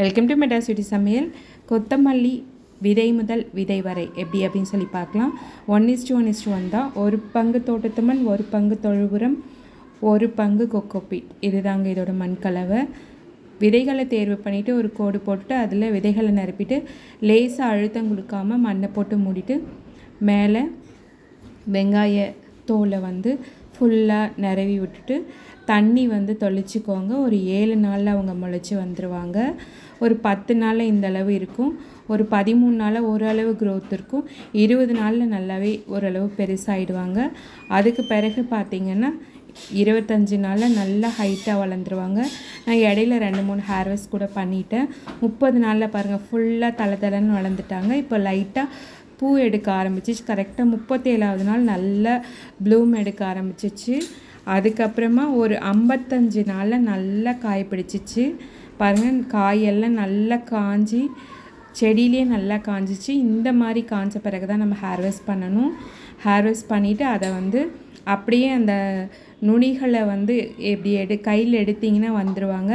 Welcome to metro சமையல் கொத்தமல்லி விதை முதல் விதை வரை. எப்படி அப்படின்னு சொல்லி பார்க்கலாம். One is to one is to one தான் ஒரு பங்கு தோட்டத்து மண் ஒரு பங்கு தொழுபுரம் ஒரு பங்கு கொக்கோபிட் இதுதாங்க இதோட மண் கலவை. விதைகளை தேர்வு பண்ணிவிட்டு ஒரு கோடு போட்டுட்டு அதில் விதைகளை நிரப்பிட்டு லேசாக அழுத்தம் கொடுக்காமல் மண்ணை போட்டு மூடிட்டு மேலே வெங்காய தோலை வந்து ஃபுல்லாக நிரவி விட்டுட்டு தண்ணி வந்து தொளிச்சிக்கோங்க. ஒரு ஏழு நாளில் அவங்க முளைச்சி வந்துடுவாங்க ஒரு பத்து நாளில் இந்த அளவு இருக்கும். ஒரு பதிமூணு நாளில் ஓரளவு க்ரோத் இருக்கும். இருபது நாளில் நல்லாவே ஓரளவு பெருசாகிடுவாங்க அதுக்கு பிறகு பார்த்திங்கன்னா இருபத்தஞ்சி நாளில் நல்லா ஹைட்டாக வளர்ந்துருவாங்க. நான் இடையில ரெண்டு மூணு ஹேர்வெஸ் கூட பண்ணிட்டேன். முப்பது நாளில் பாருங்கள் ஃபுல்லாக தலை தலைன்னு வளர்ந்துட்டாங்க. இப்போ லைட்டாக பூ எடுக்க ஆரம்பிச்சிச்சு. கரெக்டாக முப்பத்தேழாவது நாள் நல்லா ப்ளூம் எடுக்க ஆரம்பிச்சிச்சு. அதுக்கப்புறமா ஒரு ஐம்பத்தஞ்சு நாளில் நல்லா காய் பிடிச்சிச்சு. பாருங்கள் காயெல்லாம் நல்லா காஞ்சி செடியிலே நல்லா காஞ்சிச்சு. இந்த மாதிரி காய்ஞ்ச பிறகு தான் நம்ம ஹேர்வெஸ்ட் பண்ணணும். ஹேர்வெஸ்ட் பண்ணிவிட்டு அதை வந்து அப்படியே அந்த நுனிகளை வந்து எப்படி எடு கையில் எடுத்திங்கன்னா வந்துடுவாங்க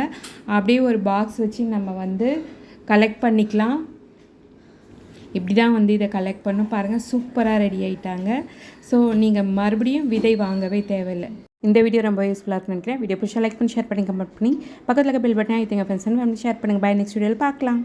அப்படியே ஒரு பாக்ஸ் வச்சு நம்ம வந்து கலெக்ட் பண்ணிக்கலாம். இப்படி தான் வந்து இதை கலெக்ட் பண்ணும். பாருங்கள் சூப்பராக ரெடி ஆகிட்டாங்க ஸோ நீங்கள் மறுபடியும் விதை வாங்கவே தேவையில்லை. இந்த வீடியோ ரொம்ப யூஸ்ஃபுல்லாக இருக்குன்னு நினைக்கிறேன். வீடியோ பிடிச்சா லைக் பண்ணி ஷேர் பண்ணி கமெண்ட் பண்ணி. பக்கத்தில் இருக்க பில் பட்டன் ஐ திங்க ஃப்ரெண்ட்ஸ் வந்து ஷேர் பண்ணுங்கள் பை நெக்ஸ்ட் வீடியோவில் பார்க்கலாம்.